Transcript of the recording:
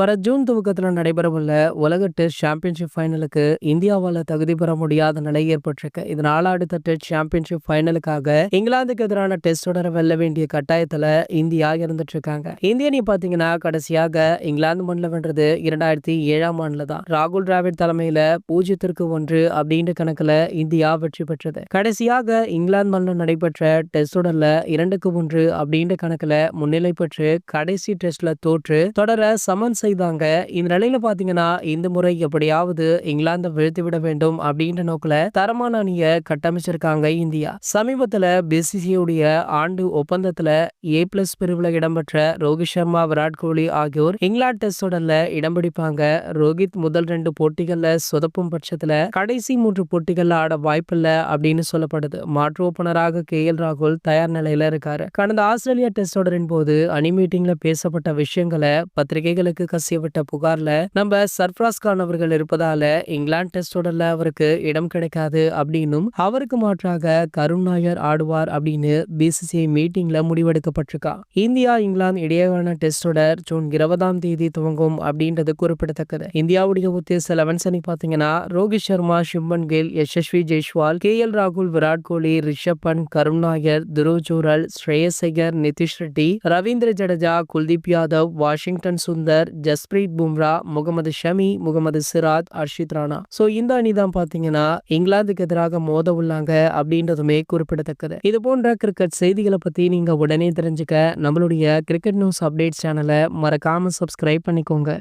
வர ஜூன் துவக்கத்தில் நடைபெறவுள்ள உலக டெஸ்ட் சாம்பியன்ஷிப் ஃபைனலுக்கு இந்தியாவால் தகுதி பெற முடியாத நிலை ஏற்பட்டிருக்கு. இதனால் அடுத்த டெஸ்ட் சாம்பியன்ஷிப் ஃபைனலுக்காக இங்கிலாந்துக்கு எதிரான டெஸ்ட் தொடர வெல்ல வேண்டிய கட்டாயத்தில் இந்தியா இருந்துட்டு இருக்காங்க இந்திய நீ பார்த்தீங்கன்னா கடைசியாக இங்கிலாந்து மண்ணில் வென்றது இரண்டாயிரத்தி ஏழாம் ஆண்டுல தான். ராகுல் டிராவிட் தலைமையில பூஜ்ஜியத்திற்கு ஒன்று அப்படின்ற கணக்கில் இந்தியா வெற்றி பெற்றது. கடைசியாக இங்கிலாந்து மண்ணில் நடைபெற்ற டெஸ்ட் தொடரில் இரண்டுக்கு ஒன்று அப்படின்ற கணக்கில் முன்னிலை பெற்று கடைசி டெஸ்ட்ல தோற்று தொடர சமன் செய்தாங்க. இந்த நிலையில பாத்தீங்கன்னா இந்த முறை எப்படியாவது இங்கிலாந்தை வீழ்த்தி விட வேண்டும் அப்படின்ற நோக்கில தரமான அணியை கட்டமைச்சிருக்காங்க இந்தியா. சமீபத்துல பிசிசியுடைய ஆண்டு ஒப்பந்தத்துல ஏ பிளஸ் பிரிவுல இடம்பெற்ற ரோஹித் சர்மா விராட் கோலி ஆகியோர் இங்கிலாந்து டெஸ்ட் தொடர்ல இடம் பிடிப்பாங்க. ரோஹித் முதல் ரெண்டு போட்டிகள்ல சொதப்பும் பட்சத்துல கடைசி மூன்று போட்டிகள்ல ஆட வாய்ப்பில்ல அப்படின்னு சொல்லப்படுது. மாற்று ஓப்பனராக கே எல் ராகுல் தயார் நிலையில இருக்காரு. கடந்த ஆஸ்திரேலியா டெஸ்ட் தொடரின் போது அணி மீட்டிங்ல பேசப்பட்ட விஷயங்களை பத்திரிகைகளுக்கு கசியவிட்ட புகார்ல நம்ம சர்ஃப்ராஸ் கான் அவர்கள் இருப்பதால இங்கிலாந்து டெஸ்ட் தொடர்ல அவருக்கு இடம் கிடைக்காது அப்படின்னும் அவருக்கு மாற்றாக கருண் நாயர் ஆடுவார் அப்படின்னு பிசிசிஐ மீட்டிங்ல முடிவெடுக்கப்பட்டிருக்கா. இந்தியா இங்கிலாந்து இடையேயான டெஸ்ட் தொடர் ஜூன் இருபதாம் தேதி துவங்கும் அப்படின்றது குறிப்பிடத்தக்கது. இந்தியாவுடைய உத்தேச லெவன்ஸ் அணி பாத்தீங்கன்னா ரோஹித் சர்மா சிம்மன் கில் யசஸ்வி ஜெய்ஸ்வால் கே எல் ராகுல் விராட் கோலி ரிஷப் பண்ட் கருண் நாயர் துருவ் ஜூரல் ஸ்ரேயஸ் ஐயர் நிதிஷ் ரெட்டி ரவீந்திர ஜடேஜா குல்தீப் யாதவ் வாஷிங்டன் சுந்தர் ஜஸ்பிரீத் பும்ரா முகமது ஷமி முகமது சிராத் அர்ஷித் ராணா. ஸோ இந்த அணி தான் பார்த்தீங்கன்னா இங்கிலாந்துக்கு எதிராக மோத உள்ளாங்க அப்படின்றதுமே குறிப்பிடத்தக்கது. இது போன்ற கிரிக்கெட் செய்திகளை பற்றி நீங்கள் உடனே தெரிஞ்சுக்க நம்மளுடைய கிரிக்கெட் நியூஸ் அப்டேட் சேனலை மறக்காமல் சப்ஸ்கிரைப் பண்ணிக்கோங்க.